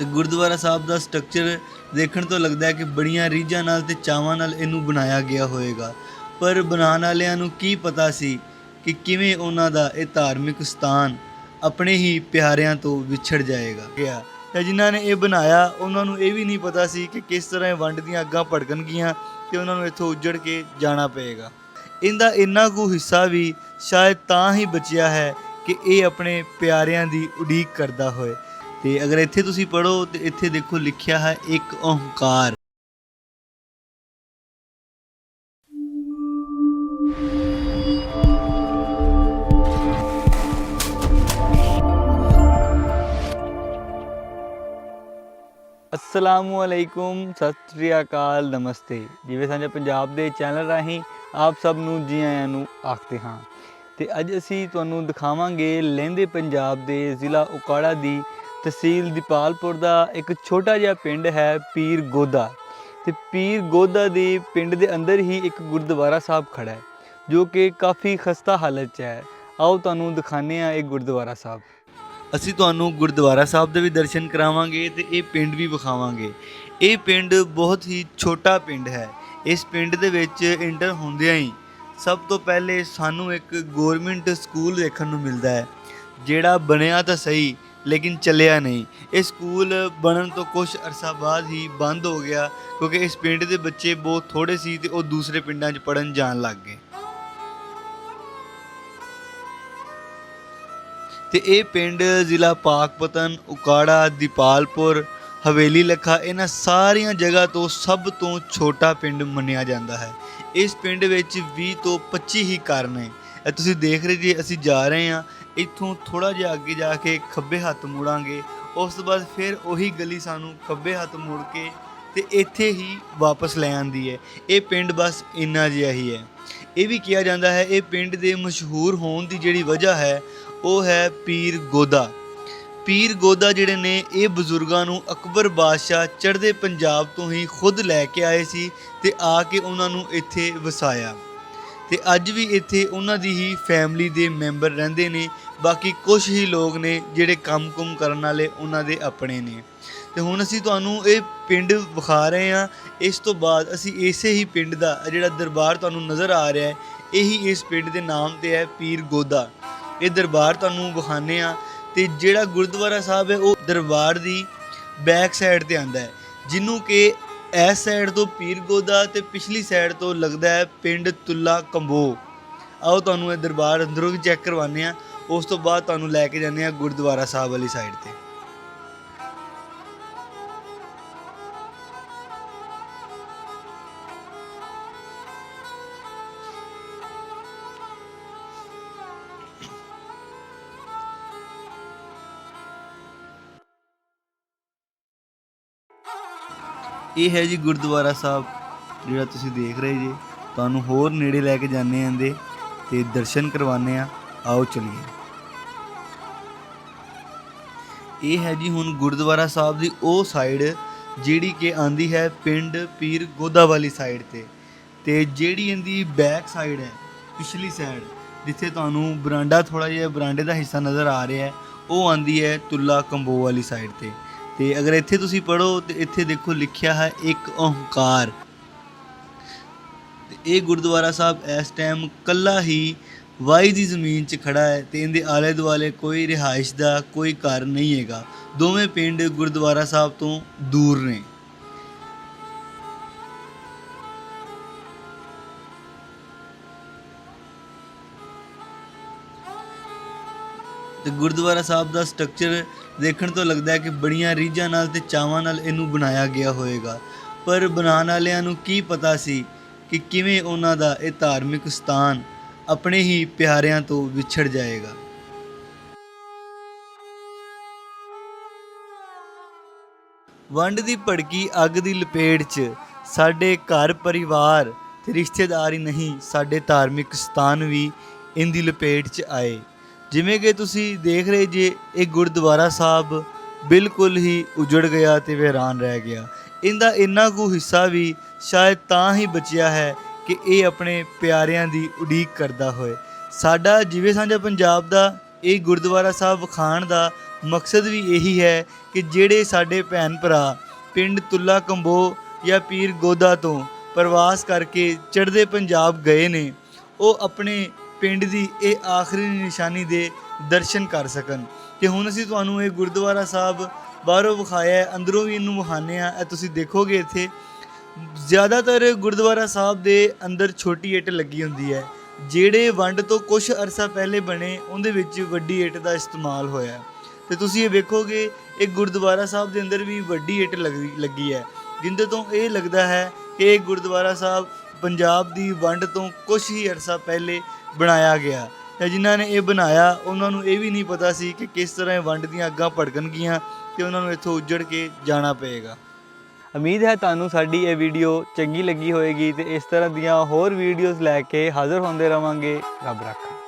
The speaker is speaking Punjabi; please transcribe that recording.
ਤੇ ਗੁਰਦੁਆਰਾ ਸਾਹਿਬ ਦਾ ਸਟਰਕਚਰ ਦੇਖਣ ਤੋਂ ਲੱਗਦਾ ਹੈ ਕਿ ਬੜੀਆਂ ਰੀਝਾਂ ਨਾਲ ਤੇ ਚਾਵਾਂ ਨਾਲ ਇਹਨੂੰ ਬਣਾਇਆ ਗਿਆ ਹੋਵੇਗਾ ਪਰ ਬਣਾਉਣ ਵਾਲਿਆਂ ਨੂੰ ਕੀ ਪਤਾ ਸੀ ਕਿ ਕਿਵੇਂ ਉਹਨਾਂ ਦਾ ਇਹ ਧਾਰਮਿਕ ਸਥਾਨ ਆਪਣੇ ਹੀ ਪਿਆਰਿਆਂ ਤੋਂ ਵਿਛੜ ਜਾਏਗਾ। ਗਿਆ ਤੇ ਜਿਨ੍ਹਾਂ ਨੇ ਇਹ ਬਣਾਇਆ, ਉਹਨਾਂ ਨੂੰ ਇਹ ਵੀ ਨਹੀਂ ਪਤਾ ਸੀ ਕਿ ਕਿਸ ਤਰ੍ਹਾਂ ਇਹ ਵੰਡ ਦੀਆਂ ਅੱਗਾਂ ਭੜਕਣਗੀਆਂ ਤੇ ਉਹਨਾਂ ਨੂੰ ਇੱਥੋਂ ਉੱਜੜ ਕੇ ਜਾਣਾ ਪਏਗਾ। ਇਹਦਾ ਇੰਨਾ ਕੁ ਹਿੱਸਾ ਵੀ ਸ਼ਾਇਦ ਤਾਂ ਹੀ ਬਚਿਆ ਹੈ ਕਿ ਇਹ ਆਪਣੇ ਪਿਆਰਿਆਂ ਦੀ ਉਡੀਕ ਕਰਦਾ ਹੋਏ। ਤੇ ਅਗਰ ਇੱਥੇ ਤੁਸੀਂ ਪੜੋ ਤੇ ਇੱਥੇ ਦੇਖੋ ਲਿਖਿਆ ਹੈ ਇੱਕ ਓੰਕਾਰ ਅਸਲਾਮੁ ਅਲੈਕੁਮ ਸਤਿ ਸ੍ਰੀ ਅਕਾਲ, ਨਮਸਤੇ। ਜਿਵੇਂ ਸਾਂਝਾ ਪੰਜਾਬ ਦੇ ਚੈਨਲ ਰਾਹੀਂ ਆਪ ਸਭ ਨੂੰ ਜੀ ਆਇਆਂ ਨੂੰ ਆਖਦੇ ਹਾਂ। ਤੇ ਅੱਜ ਅਸੀਂ ਤੁਹਾਨੂੰ ਦਿਖਾਵਾਂਗੇ ਲਹਿੰਦੇ ਪੰਜਾਬ ਦੇ ਜ਼ਿਲ੍ਹਾ ਉਕਾੜਾ ਦੀ ਤਹਿਸੀਲ ਦੀਪਾਲਪੁਰ ਦਾ ਇੱਕ ਛੋਟਾ ਜਿਹਾ ਪਿੰਡ ਹੈ ਪੀਰ ਗੋਦਾ। ਤੇ ਪੀਰ ਗੋਦਾ ਦੇ ਪਿੰਡ ਦੇ ਅੰਦਰ ਹੀ ਇੱਕ ਗੁਰਦੁਆਰਾ ਸਾਹਿਬ ਖੜਾ ਹੈ, ਜੋ ਕਿ ਕਾਫੀ ਖਸਤਾ ਹਾਲਤ 'ਚ ਹੈ। ਆਓ ਤੁਹਾਨੂੰ ਦਿਖਾਉਂਦੇ ਹਾਂ ਇਹ ਗੁਰਦੁਆਰਾ ਸਾਹਿਬ। ਅਸੀਂ ਤੁਹਾਨੂੰ ਗੁਰਦੁਆਰਾ ਸਾਹਿਬ ਦੇ ਵੀ ਦਰਸ਼ਨ ਕਰਾਵਾਂਗੇ ਤੇ ਇਹ ਪਿੰਡ ਵੀ ਵਿਖਾਵਾਂਗੇ। ਇਹ ਪਿੰਡ ਬਹੁਤ ਹੀ ਛੋਟਾ ਪਿੰਡ ਹੈ। ਇਸ ਪਿੰਡ ਦੇ ਵਿੱਚ ਇੰਟਰ ਹੁੰਦਿਆਂ ਹੀ ਸਭ ਤੋਂ ਪਹਿਲੇ ਸਾਨੂੰ ਇੱਕ ਗਵਰਨਮੈਂਟ ਸਕੂਲ ਦੇਖਣ ਨੂੰ ਮਿਲਦਾ ਹੈ, ਜਿਹੜਾ ਬਣਿਆ ਤਾਂ ਸਹੀ ਲੇਕਿਨ ਚੱਲਿਆ ਨਹੀਂ। ਇਹ ਸਕੂਲ ਬਣਨ ਤੋਂ ਕੁਝ ਅਰਸਾ ਬਾਅਦ ਹੀ ਬੰਦ ਹੋ ਗਿਆ ਕਿਉਂਕਿ ਇਸ ਪਿੰਡ ਦੇ ਬੱਚੇ ਬਹੁਤ ਥੋੜੇ ਸੀ ਤੇ ਉਹ ਦੂਸਰੇ ਪਿੰਡਾਂ 'ਚ ਪੜਨ ਜਾਣ ਲੱਗ ਗਏ। ਤੇ ਇਹ ਪਿੰਡ ਜ਼ਿਲ੍ਹਾ ਪਾਕਪਤਨ, ਉਕਾੜਾ, ਦੀਪਾਲਪੁਰ, ਹਵੇਲੀ, ਲੱਖਾ ਇਹਨਾਂ ਸਾਰੀਆਂ ਜਗ੍ਹਾ ਤੋਂ ਸਭ ਤੋਂ ਛੋਟਾ ਪਿੰਡ ਮੰਨਿਆ ਜਾਂਦਾ ਹੈ। ਇਸ ਪਿੰਡ ਵਿੱਚ 20 ਤੋਂ 25 ਹੀ ਘਰ ਨੇ। ਤੁਸੀਂ ਦੇਖ ਰਹੇ ਜੀ ਅਸੀਂ ਜਾ ਰਹੇ ਹਾਂ ਇੱਥੋਂ ਥੋੜਾ ਜਿਹਾ ਅੱਗੇ ਜਾ ਕੇ ਖੱਬੇ ਹੱਥ ਮੁੜਾਂਗੇ, ਉਸ ਤੋਂ ਬਾਅਦ ਫਿਰ ਉਹੀ ਗਲੀ ਸਾਨੂੰ ਖੱਬੇ ਹੱਥ ਮੁੜ ਕੇ ਤੇ ਇੱਥੇ ਹੀ ਵਾਪਸ ਲੈ ਆਂਦੀ ਹੈ। ਇਹ ਪਿੰਡ ਬਸ ਇੰਨਾ ਜਿਹਾ ਹੀ ਹੈ। ਇਹ ਵੀ ਕਿਹਾ ਜਾਂਦਾ ਹੈ, ਇਹ ਪਿੰਡ ਦੇ ਮਸ਼ਹੂਰ ਹੋਣ ਦੀ ਜਿਹੜੀ ਵਜ੍ਹਾ ਹੈ, ਉਹ ਹੈ ਪੀਰ ਗੋਦਾ। ਪੀਰ ਗੋਦਾ ਜਿਹੜੇ ਨੇ, ਇਹ ਬਜ਼ੁਰਗਾਂ ਨੂੰ ਅਕਬਰ ਬਾਦਸ਼ਾਹ ਚੜ੍ਹਦੇ ਪੰਜਾਬ ਤੋਂ ਹੀ ਖੁਦ ਲੈ ਕੇ ਆਏ ਸੀ ਤੇ ਆ ਕੇ ਉਹਨਾਂ ਨੂੰ ਇੱਥੇ ਵਸਾਇਆ। ਤੇ ਅੱਜ ਵੀ ਇੱਥੇ ਉਹਨਾਂ ਦੀ ਹੀ ਫੈਮਿਲੀ ਦੇ ਮੈਂਬਰ ਰਹਿੰਦੇ ਨੇ। ਬਾਕੀ ਕੁਝ ਹੀ ਲੋਕ ਨੇ ਜਿਹੜੇ ਕੰਮ-ਕੁਮ ਕਰਨ ਵਾਲੇ ਉਹਨਾਂ ਦੇ ਆਪਣੇ ਨੇ। ਤੇ ਹੁਣ ਅਸੀਂ ਤੁਹਾਨੂੰ ਇਹ ਪਿੰਡ ਵਿਖਾ ਰਹੇ ਹਾਂ। ਇਸ ਤੋਂ ਬਾਅਦ ਅਸੀਂ ਇਸੇ ਹੀ ਪਿੰਡ ਦਾ ਜਿਹੜਾ ਦਰਬਾਰ ਤੁਹਾਨੂੰ ਨਜ਼ਰ ਆ ਰਿਹਾ ਹੈ, ਇਹੀ ਇਸ ਪਿੰਡ ਦੇ ਨਾਮ ਤੇ ਹੈ ਪੀਰ ਗੋਦਾ। ਇਹ ਦਰਬਾਰ ਤੁਹਾਨੂੰ ਵਿਖਾਣੇ ਆ ਤੇ ਜਿਹੜਾ ਗੁਰਦੁਆਰਾ ਸਾਹਿਬ ਹੈ, ਉਹ ਦਰਬਾਰ ਦੀ ਬੈਕ ਸਾਈਡ ਤੇ ਆਂਦਾ ਹੈ, ਜਿਹਨੂੰ ਕਿ ਇਸ ਸਾਈਡ ਤੋਂ ਪੀਰ ਗੋਦਾ ਤੇ ਪਿਛਲੀ ਸਾਈਡ ਤੋਂ ਲੱਗਦਾ ਹੈ ਪਿੰਡ ਤੁੱਲਾ ਕੰਬੋ। ਆਓ ਤੁਹਾਨੂੰ ਇਹ ਦਰਬਾਰ ਅੰਦਰੋਂ ਵੀ ਚੈੱਕ ਕਰਵਾਉਂਦੇ ਆ ਉਸ ਤੋਂ ਬਾਅਦ ਤੁਹਾਨੂੰ ਲੈ ਕੇ ਜਾਂਦੇ ਆ ਗੁਰਦੁਆਰਾ ਸਾਹਿਬ ਵਾਲੀ ਸਾਈਡ ਤੇ। ਇਹ ਹੈ ਜੀ ਗੁਰਦੁਆਰਾ ਸਾਹਿਬ, ਜਿਹੜਾ ਤੁਸੀਂ ਦੇਖ ਰਹੇ ਜੀ। ਤੁਹਾਨੂੰ ਹੋਰ ਨੇੜੇ ਲੈ ਕੇ ਜਾਂਦੇ ਆਂ ਦੇ ਤੇ ਦਰਸ਼ਨ ਕਰਵਾਉਂਦੇ ਆ ਆਓ ਚਲੀਏ। ਇਹ ਹੈ ਜੀ ਹੁਣ ਗੁਰਦੁਆਰਾ ਸਾਹਿਬ ਦੀ ਉਹ ਸਾਈਡ ਜਿਹੜੀ ਕਿ ਆਂਦੀ ਹੈ ਪਿੰਡ ਪੀਰ ਗੋਦਾ ਵਾਲੀ ਸਾਈਡ ਤੇ। ਤੇ ਜਿਹੜੀ ਇਹਦੀ ਬੈਕ ਸਾਈਡ ਹੈ, ਪਿਛਲੀ ਸਾਈਡ ਜਿੱਥੇ ਤੁਹਾਨੂੰ ਬਰਾਂਡਾ ਥੋੜਾ ਜਿਹਾ ਬਰਾਂਡੇ ਦਾ ਹਿੱਸਾ ਨਜ਼ਰ ਆ ਰਿਹਾ ਹੈ, ਉਹ ਆਂਦੀ ਹੈ ਤੁੱਲਾ ਕੰਬੋ ਵਾਲੀ ਸਾਈਡ ਤੇ। ਤੇ ਅਗਰ ਇੱਥੇ ਤੁਸੀਂ ਪੜੋ ਤੇ ਇੱਥੇ ਦੇਖੋ ਲਿਖਿਆ ਹੈ ਇੱਕ ਓੰਕਾਰ ਇਹ ਗੁਰਦੁਆਰਾ ਸਾਹਿਬ ਇਸ ਟਾਈਮ ਕੱਲਾ ਹੀ ਵਾਈ ਦੀ ਜ਼ਮੀਨ 'ਚ ਖੜਾ ਹੈ ਤੇ ਇਹਦੇ ਆਲੇ ਦੁਆਲੇ ਕੋਈ ਰਿਹਾਇਸ਼ ਦਾ ਕੋਈ ਘਰ ਨਹੀਂ ਹੈਗਾ। ਦੋਵੇਂ ਪਿੰਡ ਗੁਰਦੁਆਰਾ ਸਾਹਿਬ ਤੋਂ ਦੂਰ ਨੇ। ਤੇ ਗੁਰਦੁਆਰਾ ਸਾਹਿਬ ਦਾ ਸਟਰਕਚਰ ਦੇਖਣ ਤੋਂ ਲੱਗਦਾ ਹੈ ਕਿ ਬੜੀਆਂ ਰੀਝਾਂ ਨਾਲ ਤੇ ਚਾਵਾਂ ਨਾਲ ਇਹਨੂੰ ਬਣਾਇਆ ਗਿਆ ਹੋਵੇਗਾ ਪਰ ਬਣਾਉਣ ਵਾਲਿਆਂ ਨੂੰ ਕੀ ਪਤਾ ਸੀ ਕਿ ਕਿਵੇਂ ਉਹਨਾਂ ਦਾ ਇਹ ਧਾਰਮਿਕ ਸਥਾਨ ਆਪਣੇ ਹੀ ਪਿਆਰਿਆਂ ਤੋਂ ਵਿਛੜ ਜਾਏਗਾ। ਵੰਡ ਦੀ ਭੜਕੀ ਅੱਗ ਦੀ ਲਪੇਟ 'ਚ ਸਾਡੇ ਘਰ ਪਰਿਵਾਰ ਤੇ ਰਿਸ਼ਤੇਦਾਰ ਹੀ ਨਹੀਂ, ਸਾਡੇ ਧਾਰਮਿਕ ਸਥਾਨ ਵੀ ਇੰਦੀ ਲਪੇਟ 'ਚ ਆਏ। ਜਿਵੇਂ ਕਿ ਤੁਸੀਂ ਦੇਖ ਰਹੇ ਜੇ, ਇਹ ਗੁਰਦੁਆਰਾ ਸਾਹਿਬ ਬਿਲਕੁਲ ਹੀ ਉਜੜ ਗਿਆ ਤੇ ਵੀਰਾਨ ਰਹਿ ਗਿਆ। ਇਹਦਾ ਇੰਨਾ ਕੁ ਹਿੱਸਾ ਵੀ ਸ਼ਾਇਦ ਤਾਂ ਹੀ ਬਚਿਆ ਹੈ ਕਿ ਇਹ ਆਪਣੇ ਪਿਆਰਿਆਂ ਦੀ ਉਡੀਕ ਕਰਦਾ ਹੋਏ। ਸਾਡਾ ਜਿਵੇਂ ਸਾਂਝਾ ਪੰਜਾਬ ਦਾ, ਇਹ ਗੁਰਦੁਆਰਾ ਸਾਹਿਬ ਵਿਖਾਣ ਦਾ ਮਕਸਦ ਵੀ ਇਹੀ ਹੈ ਕਿ ਜਿਹੜੇ ਸਾਡੇ ਭੈਣ ਭਰਾ ਪਿੰਡ ਤੁੱਲਾ ਕੰਬੋ ਜਾਂ ਪੀਰ ਗੋਦਾ ਤੋਂ ਪ੍ਰਵਾਸ ਕਰਕੇ ਚੜ੍ਹਦੇ ਪੰਜਾਬ ਗਏ ਨੇ, ਉਹ ਆਪਣੇ ਪਿੰਡ ਦੀ ਇਹ ਆਖਰੀ ਨਿਸ਼ਾਨੀ ਦੇ ਦਰਸ਼ਨ ਕਰ ਸਕਣ। ਤੇ ਹੁਣ ਅਸੀਂ ਤੁਹਾਨੂੰ ਇਹ ਗੁਰਦੁਆਰਾ ਸਾਹਿਬ ਬਾਹਰੋਂ ਵਿਖਾਇਆ ਹੈ, ਅੰਦਰੋਂ ਵੀ ਇਹਨੂੰ ਵਿਖਾਣੇ ਆ ਇਹ ਤੁਸੀਂ ਦੇਖੋਗੇ ਇੱਥੇ ਜ਼ਿਆਦਾਤਰ ਗੁਰਦੁਆਰਾ ਸਾਹਿਬ ਦੇ ਅੰਦਰ ਛੋਟੀ ਇੱਟ ਲੱਗੀ ਹੁੰਦੀ ਹੈ। ਜਿਹੜੇ ਵੰਡ ਤੋਂ ਕੁਝ ਅਰਸਾ ਪਹਿਲੇ ਬਣੇ ਉਹਦੇ ਵਿੱਚ ਵੱਡੀ ਇੱਟ ਦਾ ਇਸਤੇਮਾਲ ਹੋਇਆ ਹੈ। ਤੇ ਤੁਸੀਂ ਇਹ ਵੇਖੋਗੇ ਇਹ ਗੁਰਦੁਆਰਾ ਸਾਹਿਬ ਦੇ ਅੰਦਰ ਵੀ ਵੱਡੀ ਇੱਟ ਲੱਗੀ ਲੱਗੀ ਹੈ। ਜਿੰਦੇ ਤੋਂ ਇਹ ਲੱਗਦਾ ਹੈ ਕਿ ਇਹ ਗੁਰਦੁਆਰਾ ਸਾਹਿਬ ਪੰਜਾਬ ਦੀ ਵੰਡ ਤੋਂ ਕੁਝ ਹੀ ਅਰਸਾ ਪਹਿਲੇ ਬਣਾਇਆ ਗਿਆ। ਤੇ ਜਿਨ੍ਹਾਂ ਨੇ ਇਹ ਬਣਾਇਆ, ਉਹਨਾਂ ਨੂੰ ਇਹ ਵੀ ਨਹੀਂ ਪਤਾ ਸੀ ਕਿ ਕਿਸ ਤਰ੍ਹਾਂ ਇਹ ਵੰਡ ਦੀਆਂ ਅੱਗਾਂ ਭੜਕਣਗੀਆਂ ਤੇ ਉਹਨਾਂ ਨੂੰ ਇੱਥੋਂ ਉੱਜੜ ਕੇ ਜਾਣਾ ਪਏਗਾ। ਉਮੀਦ ਹੈ ਤੁਹਾਨੂੰ ਸਾਡੀ ਇਹ ਵੀਡੀਓ ਚੰਗੀ ਲੱਗੀ ਹੋਵੇਗੀ ਤੇ ਇਸ ਤਰ੍ਹਾਂ ਦੀਆਂ ਹੋਰ ਵੀਡੀਓਜ਼ ਲੈ ਕੇ ਹਾਜ਼ਰ ਹੁੰਦੇ ਰਵਾਂਗੇ। ਰੱਬ ਰੱਖਾ।